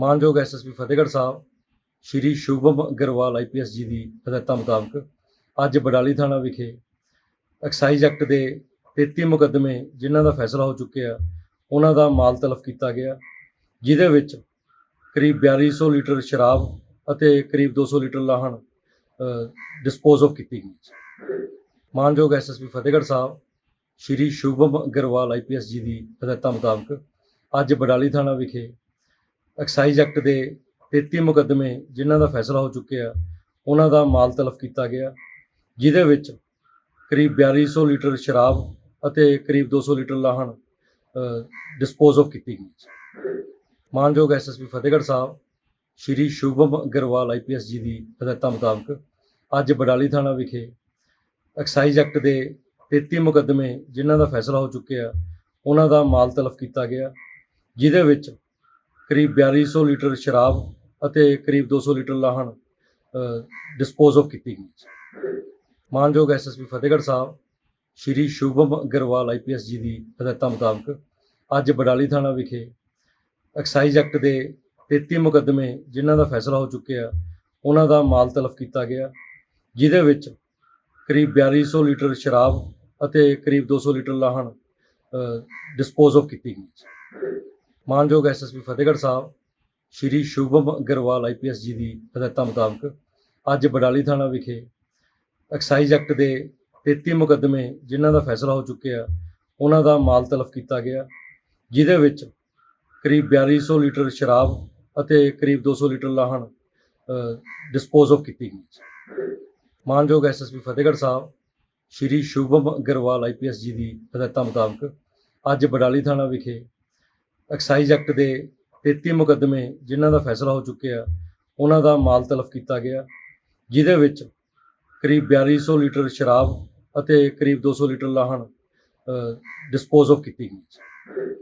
ਮਾਨਯੋਗ SSP Fatehgarh Sahib, Shri Shubham Agarwal IPS ji ਦੀ ਹਦਾਇਤਾਂ ਮੁਤਾਬਕ ਅੱਜ ਬਡਾਲੀ ਥਾਣਾ ਵਿਖੇ ਐਕਸਾਈਜ਼ ਐਕਟ ਦੇ 33 ਮੁਕੱਦਮੇ ਜਿਨ੍ਹਾਂ ਦਾ ਫੈਸਲਾ ਹੋ ਚੁੱਕਿਆ, ਉਹਨਾਂ ਦਾ ਮਾਲ ਤਲਫ ਕੀਤਾ ਗਿਆ, ਜਿਹਦੇ ਵਿੱਚ ਕਰੀਬ 4200 ਲੀਟਰ ਸ਼ਰਾਬ ਅਤੇ ਕਰੀਬ 200 ਲੀਟਰ ਲਾਹਣ ਡਿਸਪੋਜ਼ ਆਫ ਕੀਤੀ ਗਈ ਮਾਨਯੋਗ ਐਸਐਸਪੀ ਫਤਿਹਗੜ੍ਹ ਸਾਹਿਬ, ਸ਼੍ਰੀ ਸ਼ੁਭਮ ਅਗਰਵਾਲ ਆਈਪੀਐਸ ਜੀ ਦੀ ਹਦਾਇਤਾਂ ਮੁਤਾਬਕ ਅੱਜ ਬਡਾਲੀ ਥਾਣਾ ਵਿਖੇ ਐਕਸਾਈਜ਼ ਐਕਟ ਦੇ 33 ਮੁਕੱਦਮੇ ਜਿਨ੍ਹਾਂ ਦਾ ਫੈਸਲਾ ਹੋ ਚੁੱਕਿਆ ਉਹਨਾਂ ਦਾ ਮਾਲ ਤਲਫ ਕੀਤਾ ਗਿਆ ਜਿਹਦੇ ਵਿੱਚ ਕਰੀਬ 4200 ਲੀਟਰ ਸ਼ਰਾਬ ਅਤੇ ਕਰੀਬ 200 ਲੀਟਰ ਲਾਹਣ ਡਿਸਪੋਜ਼ ਆਫ ਕੀਤੀ ਗਈ ਮਾਨਯੋਗ ਐਸਐਸਪੀ ਫਤਿਹਗੜ੍ਹ ਸਾਹਿਬ, ਸ਼੍ਰੀ ਸ਼ੁਭਮ ਅਗਰਵਾਲ ਆਈਪੀਐਸ ਜੀ ਦੀ ਹਦਾਇਤਾਂ ਮੁਤਾਬਕ ਅੱਜ ਬਡਾਲੀ ਥਾਣਾ ਵਿਖੇ ਐਕਸਾਈਜ਼ ਐਕਟ ਦੇ 33 ਮੁਕੱਦਮੇ ਜਿਨ੍ਹਾਂ ਦਾ ਫੈਸਲਾ ਹੋ ਚੁੱਕਿਆ ਉਹਨਾਂ ਦਾ ਮਾਲ ਤਲਫ ਕੀਤਾ ਗਿਆ ਜਿਹਦੇ ਵਿੱਚ ਕਰੀਬ 4200 ਲੀਟਰ ਸ਼ਰਾਬ ਅਤੇ ਕਰੀਬ 200 ਲੀਟਰ ਲਾਹਣ ਡਿਸਪੋਜ਼ ਆਫ ਕੀਤੀ ਗਈ ਮਾਨਯੋਗ ਐਸਐਸਪੀ ਫਤਿਹਗੜ੍ਹ ਸਾਹਿਬ, ਸ਼੍ਰੀ ਸ਼ੁਭਮ ਅਗਰਵਾਲ ਆਈਪੀਐਸ ਜੀ ਦੀ ਹਦਾਇਤਾਂ ਮੁਤਾਬਕ ਅੱਜ ਬਡਾਲੀ ਥਾਣਾ ਵਿਖੇ ਐਕਸਾਈਜ਼ ਐਕਟ ਦੇ 33 ਮੁਕੱਦਮੇ ਜਿਨ੍ਹਾਂ ਦਾ ਫੈਸਲਾ ਹੋ ਚੁੱਕਿਆ ਉਹਨਾਂ ਦਾ ਮਾਲ ਤਲਫ ਕੀਤਾ ਗਿਆ, ਜਿਹਦੇ ਵਿੱਚ ਕਰੀਬ 4200 ਲੀਟਰ ਸ਼ਰਾਬ ਅਤੇ ਕਰੀਬ 200 ਲੀਟਰ ਲਾਹਣ ਡਿਸਪੋਜ਼ ਆਫ ਕੀਤੀ ਗਈ ਮਾਨਯੋਗ ਐਸਐਸਪੀ ਫਤਿਹਗੜ੍ਹ ਸਾਹਿਬ, ਸ਼੍ਰੀ ਸ਼ੁਭਮ ਅਗਰਵਾਲ ਆਈਪੀਐਸ ਜੀ ਦੀ ਹਦਾਇਤਾਂ ਮੁਤਾਬਕ ਅੱਜ ਬਡਾਲੀ ਥਾਣਾ ਵਿਖੇ ਐਕਸਾਈਜ਼ ਐਕਟ ਦੇ 33 ਮੁਕੱਦਮੇ ਜਿਨ੍ਹਾਂ ਦਾ ਫੈਸਲਾ ਹੋ ਚੁੱਕਿਆ, ਉਹਨਾਂ ਦਾ ਮਾਲ ਤਲਫ ਕੀਤਾ ਗਿਆ, ਜਿਹਦੇ ਵਿੱਚ ਕਰੀਬ 4200 ਲੀਟਰ ਸ਼ਰਾਬ ਅਤੇ ਕਰੀਬ 200 ਲੀਟਰ ਲਾਹਣ ਡਿਸਪੋਜ਼ ਆਫ ਕੀਤੀ ਗਈ ਮਾਨਯੋਗ ਐਸਐਸਪੀ ਫਤਿਹਗੜ੍ਹ ਸਾਹਿਬ, ਸ਼੍ਰੀ ਸ਼ੁਭਮ ਅਗਰਵਾਲ ਆਈਪੀਐਸ ਜੀ ਦੀ ਹਦਾਇਤਾਂ ਮੁਤਾਬਕ ਅੱਜ ਬਡਾਲੀ ਥਾਣਾ ਵਿਖੇ ਐਕਸਾਈਜ਼ ਐਕਟ ਦੇ 33 ਮੁਕੱਦਮੇ ਜਿਨ੍ਹਾਂ ਦਾ ਫੈਸਲਾ ਹੋ ਚੁੱਕਿਆ, ਉਹਨਾਂ ਦਾ ਮਾਲ ਤਲਫ ਕੀਤਾ ਗਿਆ, ਜਿਹਦੇ ਵਿੱਚ ਕਰੀਬ 4200 ਲੀਟਰ ਸ਼ਰਾਬ ਅਤੇ ਕਰੀਬ 200 ਲੀਟਰ ਲਾਹਣ ਡਿਸਪੋਜ਼ ਆਫ ਕੀਤੀ ਗਈ